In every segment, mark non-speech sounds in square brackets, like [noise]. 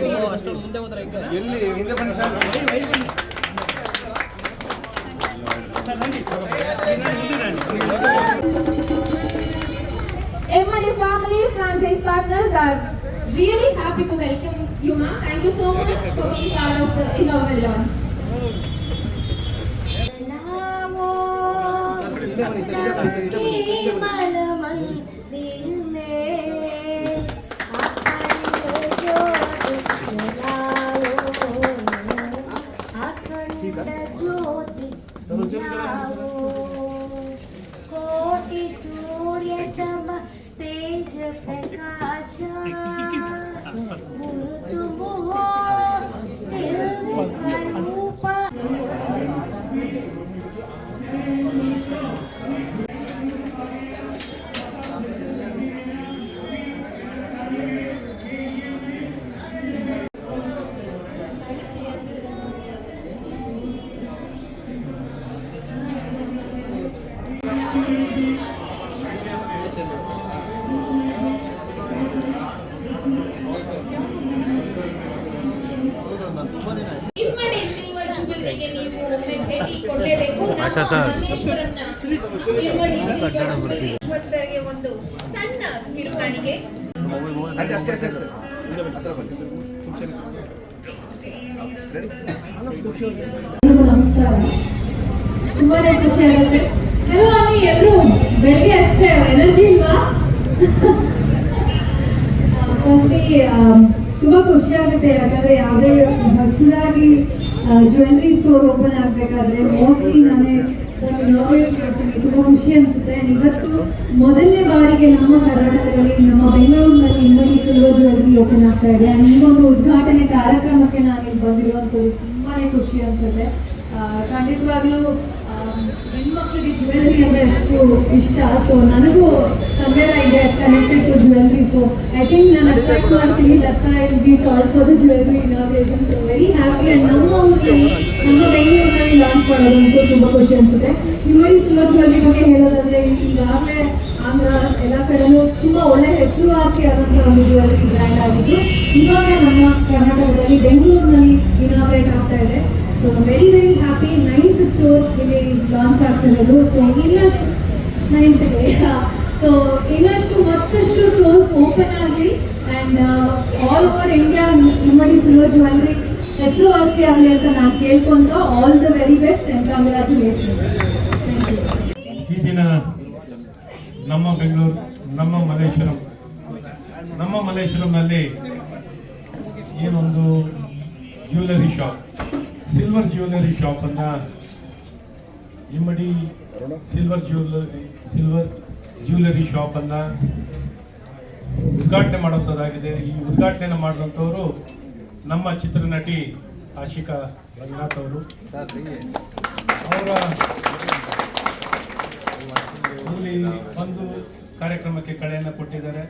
ಅಷ್ಟೊಂದು ಮುಂದೆ ಹೋದ್ರೆ ಹೆಂಗೆ ಎಲ್ಲಿ ಹಿಂದೆ ಬನ್ನಿ sir MRD family franchise partners are really happy to welcome you, ma'am. Thank you so much for being part of the inaugural launch. का? सर्व ಸಿಲ್ವರ್ ಜುಬಿಲಿ ಯಶವಂತ್ ಸರ್ಗೆ ಒಂದು ಸಣ್ಣ ಅಷ್ಟೇ ಅಷ್ಟೇ ಅಷ್ಟೇ ಅಷ್ಟೇ ಹತ್ರ ಬನ್ನಿ ಸರ್ ಮುಂಚೆನೆ ರೆಡಿ ನಮಸ್ಕಾರ ತುಂಬಾನೇ ಖುಷಿ ಆಗುತ್ತೆ. ಹಲೋ ಅಲ್ಲಿ ಎಲ್ಲರೂ ಬೆಳಿಗ್ಗೆ ಅಷ್ಟೇ ಎನರ್ಜಿ ಇಲ್ವಾ? ಫಸ್ಟ್ಲಿ ತುಂಬಾ ಖುಷಿ ಆಗುತ್ತೆ. ಯಾಕಂದ್ರೆ ಯಾವುದೇ ಹೊಸದಾಗಿ ಜ್ಯುವೆಲ್ರಿ ಸ್ಟೋರ್ ಓಪನ್ ಆಗ್ಬೇಕಾದ್ರೆ ಮೋಸ್ಟ್ಲಿ ನಾನೇ ಮಾಡ್ತೀನಿ ತುಂಬಾ ಖುಷಿ ಅನ್ಸುತ್ತೆ. ಇವತ್ತು ಮೊದಲನೇ ಬಾರಿಗೆ ನಮ್ಮ ಕರ್ನಾಟಕದಲ್ಲಿ, ನಮ್ಮ ಬೆಂಗಳೂರಿನಲ್ಲಿ ಇಮ್ಮಡಿ ಸಿಲ್ವರ್ ಜ್ಯುವೆಲ್ರಿ ಓಪನ್ ಆಗ್ತಾ ಇದೆ. ಒಂದು ಉದ್ಘಾಟನೆ ಕಾರ್ಯಕ್ರಮಕ್ಕೆ ನಾನು ಇಲ್ಲಿ ಬಂದಿರುವಂಥದ್ದು ತುಂಬಾನೇ ಖುಷಿ ಅನ್ಸುತ್ತೆ. ಖಂಡಿತವಾಗಲೂ ಹೆಣ್ಮಕ್ಳಿಗೆ ಜ್ಯುವೆಲ್ರಿ ಅಂದ್ರೆ ಅಷ್ಟು ಇಷ್ಟ. ಸೊ ನನಗೂ ತಂದೆ ಟು I ಥಿಂಕ್ ನಾನು ಅಟ್ರಾಕ್ಟ್ ಮಾಡ್ತೀನಿ that's I be call for the jewellery inauguration so very happy and ನಮ್ಮ ಊರಲ್ಲಿ ನಮ್ಮ ಬೆಂಗಳೂರಿನಲ್ಲಿ ಲಾಂಚ್ ಮಾಡೋದಂತೂ ತುಂಬ ಖುಷಿ ಅನಿಸುತ್ತೆ. ನಿಮ್ಮಲ್ಲಿ ಸಿಲ್ವರ್ ಜ್ಯುವೆಲ್ರಿ ಬಗ್ಗೆ ಹೇಳೋದಾದ್ರೆ ಈಗಾಗಲೇ ಆಂಧ್ರ ಎಲ್ಲ ಕಡೆಯೂ ತುಂಬಾ ಒಳ್ಳೆ ಹೆಸರುವಾಸಿಯಾದಂಥ ಒಂದು ಜ್ಯುವೆಲ್ರಿ ಬ್ರ್ಯಾಂಡ್ ಆಗಿದ್ದು, ಇವಾಗ ನಮ್ಮ ಕರ್ನಾಟಕದಲ್ಲಿ ಬೆಂಗಳೂರಿನಲ್ಲಿ ಇನಾಗ್ರೇಟ್ ಆಗ್ತಾ ಇದೆ. So very very happy ninth store ಇಲ್ಲಿ ಲಾಂಚ್ ಆಗ್ತಿರೋದು ಸೊ ಇನ್ನಷ್ಟು ನೈನ್ತ್ಗೆ so [laughs] all over India Immadi silver jewellery ಹೆಸರುವಾಸಿ ಆಗಲಿ ಅಂತ ನಾನು ಕೇಳ್ಕೊಂತ all the very best and ಈ ದಿನ ನಮ್ಮ ಬೆಂಗಳೂರು, ನಮ್ಮ ಮಲೇಶ್ವರಂ ನಮ್ಮ ಮಲ್ಲೇಶ್ವರಂನಲ್ಲಿ ಏನೊಂದು jewellery shop silver jewellery ಶಾಪನ್ನು Immadi silver jewellery silver jewellery ಶಾಪನ್ನು ಉದ್ಘಾಟನೆ ಮಾಡುವಂಥದ್ದಾಗಿದೆ ಈ ಉದ್ಘಾಟನೆ ಮಾಡಿದಂಥವರು ನಮ್ಮ ಚಿತ್ರನಟಿ ಆಶಿಕಾ ರಂಗನಾಥ್ ಅವರು. ಅವರ ಇಲ್ಲಿ ಒಂದು ಕಾರ್ಯಕ್ರಮಕ್ಕೆ ಕಳೆಯನ್ನು ಕೊಟ್ಟಿದ್ದಾರೆ.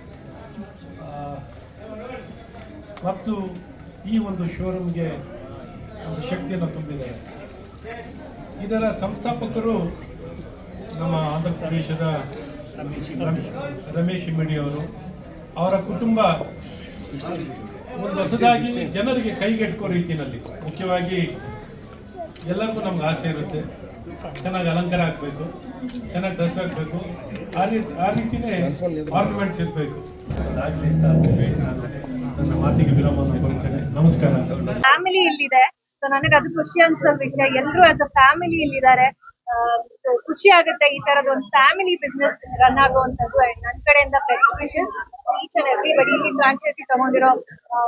ಮತ್ತು ಈ ಒಂದು ಶೋರೂಮ್ಗೆ ಒಂದು ಶಕ್ತಿಯನ್ನು ತುಂಬಿದ್ದಾರೆ. ಇದರ ಸಂಸ್ಥಾಪಕರು ನಮ್ಮ ಆಂಧ್ರ ಪ್ರದೇಶದ ರಮೇಶ್ ರಮೇಶ್ ಇಮ್ಮಡಿ ಅವರು ಅವರ ಕುಟುಂಬ ಒಂದು ಹೊಸದಾಗಿ ಜನರಿಗೆ ಕೈಗೆಟ್ಕೋ ರೀತಿಯಲ್ಲಿ, ಮುಖ್ಯವಾಗಿ ಎಲ್ಲರಿಗೂ ನಮ್ಗೆ ಆಸೆ ಇರುತ್ತೆ. ಚೆನ್ನಾಗಿ ಅಲಂಕಾರ ಆಗಬೇಕು, ಚೆನ್ನಾಗಿ ಡ್ರೆಸ್ ಆಗಬೇಕು ಆ ರೀತಿ ಆ ರೀತಿನೇ ಆರ್ನಮೆಂಟ್ಸ್ ಇರಬೇಕು. ನನ್ನ ಮಾತಿಗೆ ವಿರಾಮವನ್ನು ಕೊಡ್ತೇನೆ ನಮಸ್ಕಾರ. ಫ್ಯಾಮಿಲಿ ಇಲ್ಲಿದೆ. ಸೊ ನನಗೆ ಅದು ಖುಷಿ ಅನ್ಸೋ ವಿಷಯ. ಎಲ್ಲರೂ ಆಸ್ ಫ್ಯಾಮಿಲಿ ಇಲ್ಲಿದ್ದಾರೆ. ಖುಷಿ ಆಗುತ್ತೆ ಈ ತರದ ಒಂದು ಫ್ಯಾಮಿಲಿ ಬಿಸ್ನೆಸ್ ರನ್ ಆಗುವಂತದ್ದು ಅಂಡ್ ನನ್ನ ಕಡೆಯಿಂದ best wishes each and everybody ಇಲ್ಲಿ ಫ್ರಾಂಚೈಸಿ ತಗೊಂಡಿರೋ ಆ,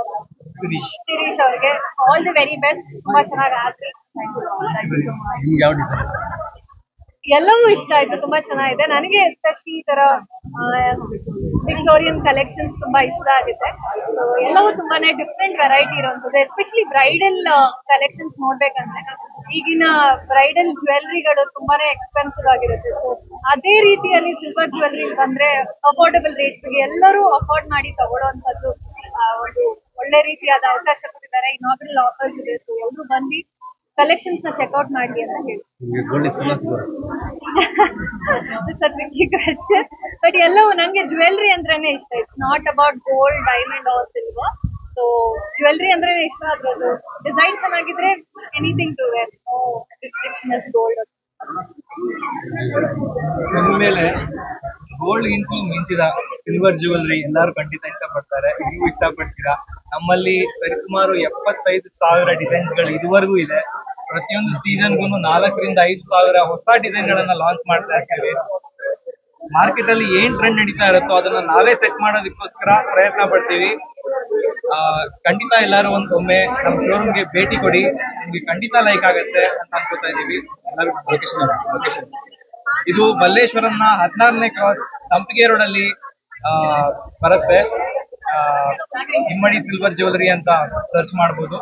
ಶಿರೀಶ್ ಅವ್ರಿಗೆ ಆಲ್ ದಿ ವೆರಿ ಬೆಸ್ಟ್ ತುಂಬಾ ಚೆನ್ನಾಗಿ ಆದ್ರಿ. ಎಲ್ಲವೂ ಇಷ್ಟ ಆಯ್ತು. ತುಂಬಾ ಚೆನ್ನಾಗಿದೆ. ನನಗೆ ಎಸ್ಪೆಷಲಿ ಈ ತರ ವಿಕ್ಟೋರಿಯನ್ ಕಲೆಕ್ಷನ್ಸ್ ತುಂಬಾ ಇಷ್ಟ ಆಗುತ್ತೆ. ಎಲ್ಲವೂ ತುಂಬಾನೇ ಡಿಫ್ರೆಂಟ್ ವೆರೈಟಿ ಇರುವಂತದ್ದು ಎಸ್ಪೆಷಲಿ ಬ್ರೈಡಲ್ ಕಲೆಕ್ಷನ್ಸ್ ನೋಡ್ಬೇಕಂದ್ರೆ ಈಗಿನ ಬ್ರೈಡಲ್ ಜ್ಯುವೆಲ್ರಿಗಳು ತುಂಬಾನೇ ಎಕ್ಸ್ಪೆನ್ಸಿವ್ ಆಗಿರುತ್ತೆ. ಸೊ ಅದೇ ರೀತಿಯಲ್ಲಿ ಸಿಲ್ವರ್ ಜ್ಯುವೆಲ್ಲರಿ ಬಂದ್ರೆ ಅಫೋರ್ಡಬಲ್ ರೇಟ್ಸ್ಗೆ ಎಲ್ಲರೂ ಅಫೋರ್ಡ್ ಮಾಡಿ ತಗೊಳ್ಳುವಂತದ್ದು ಒಂದು ಒಳ್ಳೆ ರೀತಿಯಾದ ಅವಕಾಶ ಕೊಟ್ಟಿದ್ದಾರೆ. ಇನಾಗ್ರಲ್ ಆಫರ್ಸ್ ಇದೆ. ಸೊ ಎಲ್ಲರೂ ಬಂದು ಕಲೆಕ್ಷನ್ಸ್ನ ಚೆಕ್ಔಟ್ ಮಾಡಿ ಅಂತ ಹೇಳಿ. ಟ್ರಿಕ್ಕಿ ಬಟ್ [laughs] ಎಲ್ಲವೂ ನಂಗೆ ಜ್ಯುವೆಲ್ಲರಿ ಅಂದ್ರೇನೆ ಇಷ್ಟ. It's not about gold diamond or silver so jewellery ಅಂದ್ರೆ ಇಷ್ಟ ಅದ್ರದ್ದು ಡಿಸೈನ್ ಚೆನ್ನಾಗಿದ್ರೆ ಎನಿಥಿಂಗ್ ಟು ವೇರ್ ಗೋಲ್ಡ್ ಮೇಲೆ ಗೋಲ್ಡ್ ಗಿಂತಲೂ ಮಿಂಚಿದ ಸಿಲ್ವರ್ ಜ್ಯುವೆಲ್ರಿ ಎಲ್ಲರೂ ಖಂಡಿತ ಇಷ್ಟಪಡ್ತಾರೆ. ನೀವು ಇಷ್ಟಪಡ್ತೀರಾ? ನಮ್ಮಲ್ಲಿ ಸರಿಸುಮಾರು ಎಪ್ಪತ್ತೈದು ಸಾವಿರ ಡಿಸೈನ್ಸ್ಗಳು ಇದುವರೆಗೂ ಇದೆ. ಪ್ರತಿಯೊಂದು ಸೀಸನ್ ಗು ನಾಲ್ಕರಿಂದ ಐದು ಸಾವಿರ ಹೊಸ ಡಿಸೈನ್ ಗಳನ್ನ ಲಾಂಚ್ ಮಾಡ್ತಾ ಇರ್ತೀವಿ. ಮಾರ್ಕೆಟ್ ಅಲ್ಲಿ ಏನ್ ಟ್ರೆಂಡ್ ನಡೀತಾ ಇರುತ್ತೋ ಅದನ್ನ ನಾವೇ ಸೆಟ್ ಮಾಡೋದಕ್ಕೋಸ್ಕರ ಪ್ರಯತ್ನ ಪಡ್ತೀವಿ. ಖಂಡಿತ ಎಲ್ಲರೂ ಒಂದೊಮ್ಮೆ ಒಮ್ಮೆ ನಮ್ಮ ಶೋರೂಮ್ಗೆ ಭೇಟಿ ಕೊಡಿ. ನಿಮ್ಗೆ ಖಂಡಿತ ಲೈಕ್ ಆಗತ್ತೆ ಅಂತ ಅನ್ಕೋತಾ ಇದೀವಿ ಎಲ್ಲರಿಗೂ ಲೊಕೇಶನ್ ಲೊಕೇಶನ್ ಇದು ಮಲ್ಲೇಶ್ವರಂನ ಹದಿನಾರನೇ ಕ್ರಾಸ್ ಸಂಪಿಗೆ ರೋಡ್ ಅಲ್ಲಿ ಆ, ಬರುತ್ತೆ. ಆ, ಇಮ್ಮಡಿ ಸಿಲ್ವರ್ ಜ್ಯುವೆಲರಿ ಅಂತ ಸರ್ಚ್ ಮಾಡ್ಬೋದು.